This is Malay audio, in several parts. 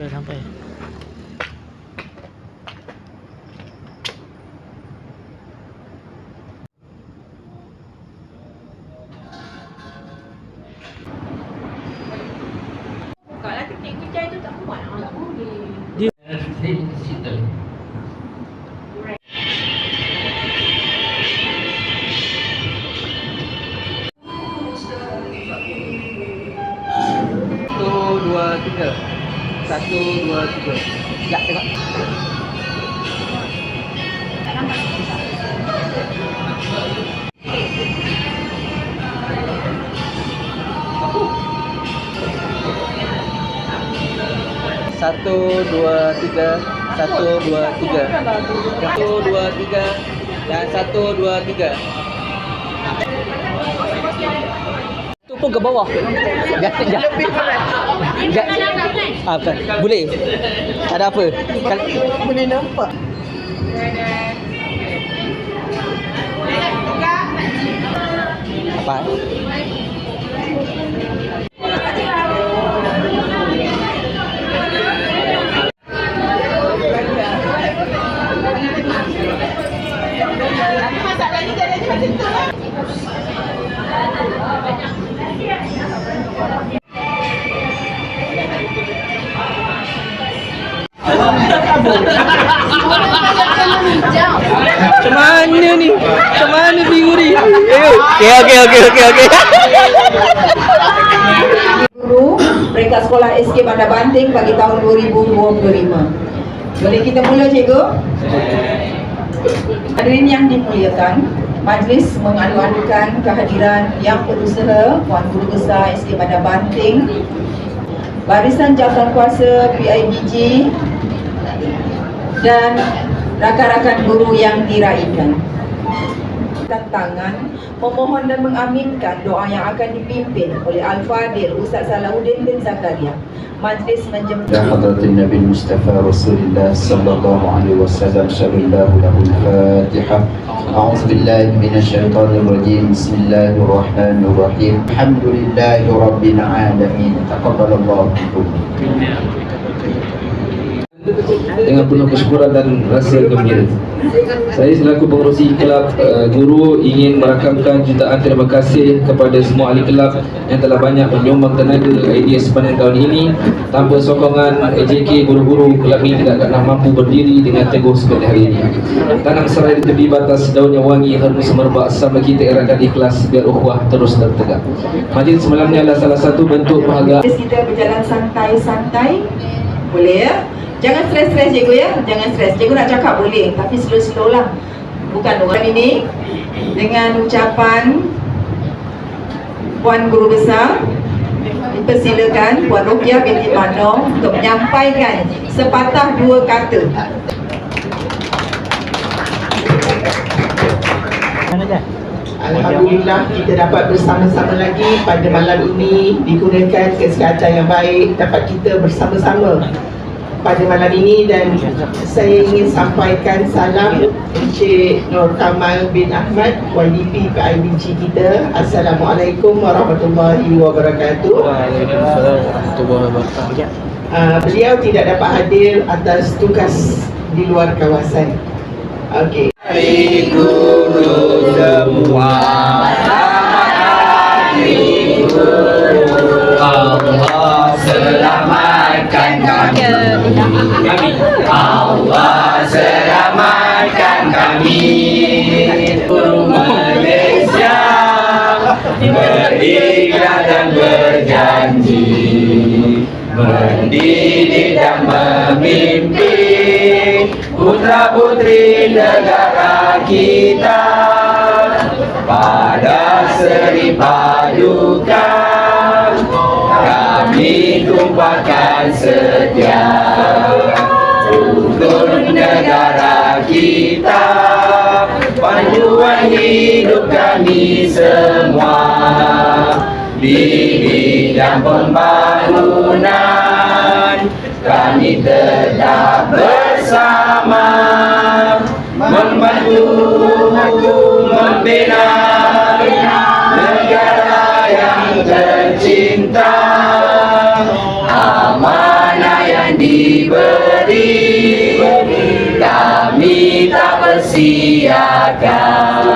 非常美。Satu, dua, tiga. Sekejap tengok. Satu, dua, tiga. Satu, dua, tiga. Satu, dua, tiga. Dan satu, dua, tiga. Pun ke bawah. Jangan, jangan. Jangan. Ah, bukan. Boleh. Tak ada apa. Kal- Boleh nampak. apa? Macam mana ni? Macam mana bingung ni? Eh, Okey, okey, okey, okey, okey. Guru peringkat sekolah SK Bandar Banting bagi tahun 2025. Boleh kita mula cikgu? Hadirin yang dimuliakan, majlis mengalu-alukan kehadiran yang berusaha Puan Guru Besar SK Bandar Banting, Barisan Jawatan Kuasa PIBG dan rakan-rakan guru yang diraikan dan tangan memohon dan mengaminkan doa yang akan dipimpin oleh Al-Fadil Ustaz Salahuddin bin Zakaria. Majlis menjemput إلى حضرة النبي المصطفى رسول الله صلى الله عليه وسلم شر الله له الفاتحة أعوذ بالله من الشيطان الرجيم بسم الله الرحمن الرحيم الحمد لله رب العالمين تقبل الله منكم dengan penuh kesyukuran dan rasa gembira. Saya selaku pengerusi kelab uh, guru ingin merakamkan jutaan terima kasih kepada semua ahli kelab yang telah banyak menyumbang tenaga idea sepanjang tahun ini. Tanpa sokongan AJK guru-guru kelab ini tidak akan mampu berdiri dengan teguh seperti hari ini. Tanam serai di tepi batas daun yang wangi harum semerbak sama kita erakan ikhlas biar ukhuwah terus dan tegak. Majlis semalamnya adalah salah satu bentuk penghargaan kita berjalan santai-santai. Boleh ya? Jangan stres-stres cikgu ya. Jangan stres. Cikgu nak cakap boleh, tapi slow-slow lah. Bukan orang ini dengan ucapan Puan Guru Besar dipersilakan Puan Rukiah binti Mano untuk menyampaikan sepatah dua kata. Alhamdulillah kita dapat bersama-sama lagi pada malam ini digunakan kesempatan yang baik dapat kita bersama-sama pada malam ini dan saya ingin sampaikan salam Encik Nur Kamal bin Ahmad YDP PIBG kita. Assalamualaikum warahmatullahi wabarakatuh. Waalaikumsalam warahmatullahi wabarakatuh. uh, Beliau tidak dapat hadir atas tugas di luar kawasan. Okey. Hari guru semua Allah selamatkan kami. Allah selamatkan kami. Malaysia Berikrah dan berjanji. Mendidik dan memimpin Putra putri negara kita Pada seri padukan Kami tumpahkan setia Untuk negara kita. Panduan hidup kami semua Di bidang pembangunan. Kami tetap bersama Membantu membina tak persiakan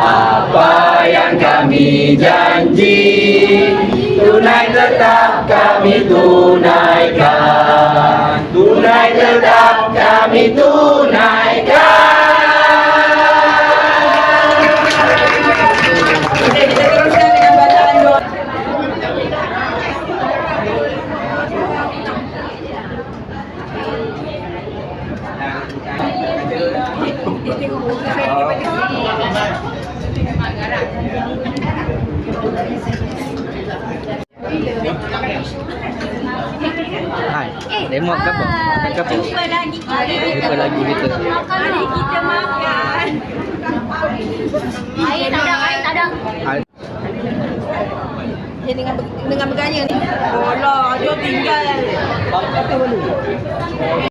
Apa yang kami janji Tunai tetap kami tunaikan. Tunai tetap kami tunaikan demo ke apa? Makan ke apa? Jumpa lagi kita. Jumpa lagi kita. Mari kita makan. Air tak ada, air tak ada. Hai. Dia dengan dengan bergaya ni. Oh lah, dia tinggal.